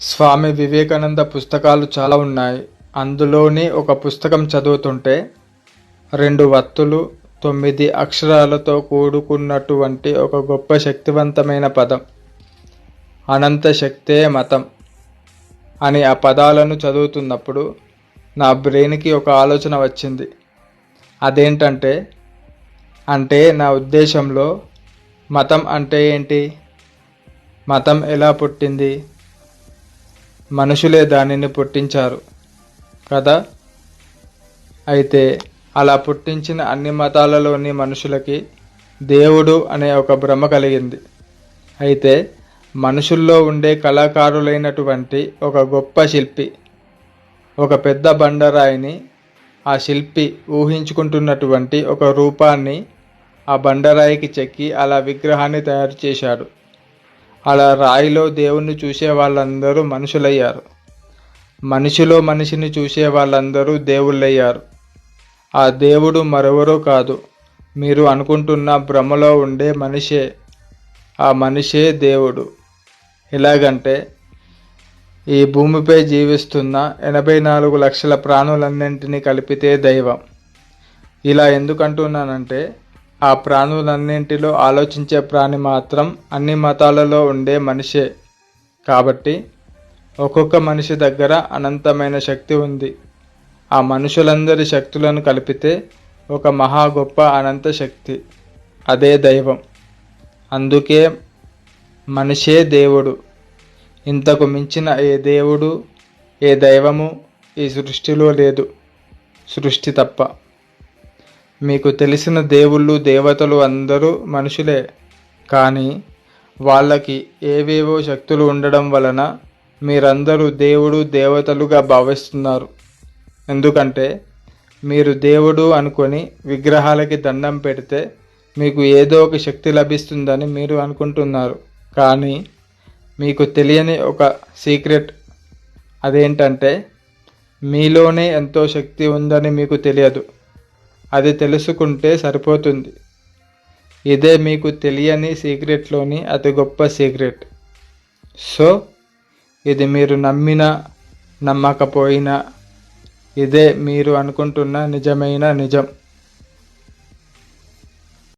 స్వామి వివేకానంద పుస్తకాలు చాలా ఉన్నాయి. అందులోని ఒక పుస్తకం చదువుతుంటే రెండు వత్తులు తొమ్మిది అక్షరాలతో కూడుకున్నటువంటి ఒక గొప్ప శక్తివంతమైన పదం. అనంత శక్తే మతం అని ఆ పదాలను చదువుతున్నప్పుడు నా బ్రెయిన్కి ఒక ఆలోచన వచ్చింది. అదేంటంటే అంటే నా ఉద్దేశంలో మతం అంటే ఏంటి? మతం ఎలా పుట్టింది? మనుషులే దానిని పుట్టించారు. కదా? అయితే అలా పుట్టించిన అన్ని మతాలలోని మనుషులకి దేవుడు అనే ఒక భ్రమ కలిగింది. అయితే మనుషుల్లో ఉండే కళాకారులైనటువంటి ఒక గొప్ప శిల్పి ఒక పెద్ద బండరాయిని ఆ శిల్పి ఊహించుకుంటున్నటువంటి ఒక రూపాన్ని ఆ బండరాయికి చెక్కి అలా విగ్రహాన్ని తయారు చేశాడు. అలా రాయిలో దేవుణ్ణి చూసే వాళ్ళందరూ మనుషులయ్యారు. మనిషిలో మనిషిని చూసే వాళ్ళందరూ దేవుళ్ళయ్యారు. ఆ దేవుడు మరెవరో కాదు. మీరు అనుకుంటున్న భ్రమలో ఉండే మనిషే. ఆ మనిషే దేవుడు. ఎలాగంటే ఈ భూమిపై జీవిస్తున్న ఎనభై నాలుగు లక్షల ప్రాణులన్నింటినీ కలిపితే దైవం. ఇలా ఎందుకంటున్నానంటే ఆ ప్రాణులన్నింటిలో ఆలోచించే ప్రాణి మాత్రం అన్ని మతాలలో ఉండే మనిషే. కాబట్టి ఒక్కొక్క మనిషి దగ్గర అనంతమైన శక్తి ఉంది. ఆ మనుషులందరి శక్తులను కలిపితే ఒక మహా గొప్ప అనంత శక్తి. అదే దైవం. అందుకే మనిషే దేవుడు. ఇంతకు మించిన ఏ దేవుడు ఏ దైవము ఈ సృష్టిలో లేదు. సృష్టి తప్ప. మీకు తెలిసిన దేవుళ్ళు దేవతలు అందరూ మనుషులే. కానీ వాళ్ళకి ఏవేవో శక్తులు ఉండడం వలన మీరందరూ దేవుడు దేవతలుగా భావిస్తున్నారు. ఎందుకంటే మీరు దేవుడు అనుకొని విగ్రహాలకి దండం పెడితే మీకు ఏదో ఒక శక్తి లభిస్తుందని మీరు అనుకుంటున్నారు. కానీ మీకు తెలియని ఒక సీక్రెట్ అదేంటంటే మీలోనే ఎంతో శక్తి ఉందని మీకు తెలియదు. అది తెలుసుకుంటే సరిపోతుంది. ఇదే మీకు తెలియని సీక్రెట్లోని అతి గొప్ప సీక్రెట్. సో ఇది మీరు నమ్మినా నమ్మకపోయినా ఇదే మీరు అనుకుంటున్న నిజమైన నిజం.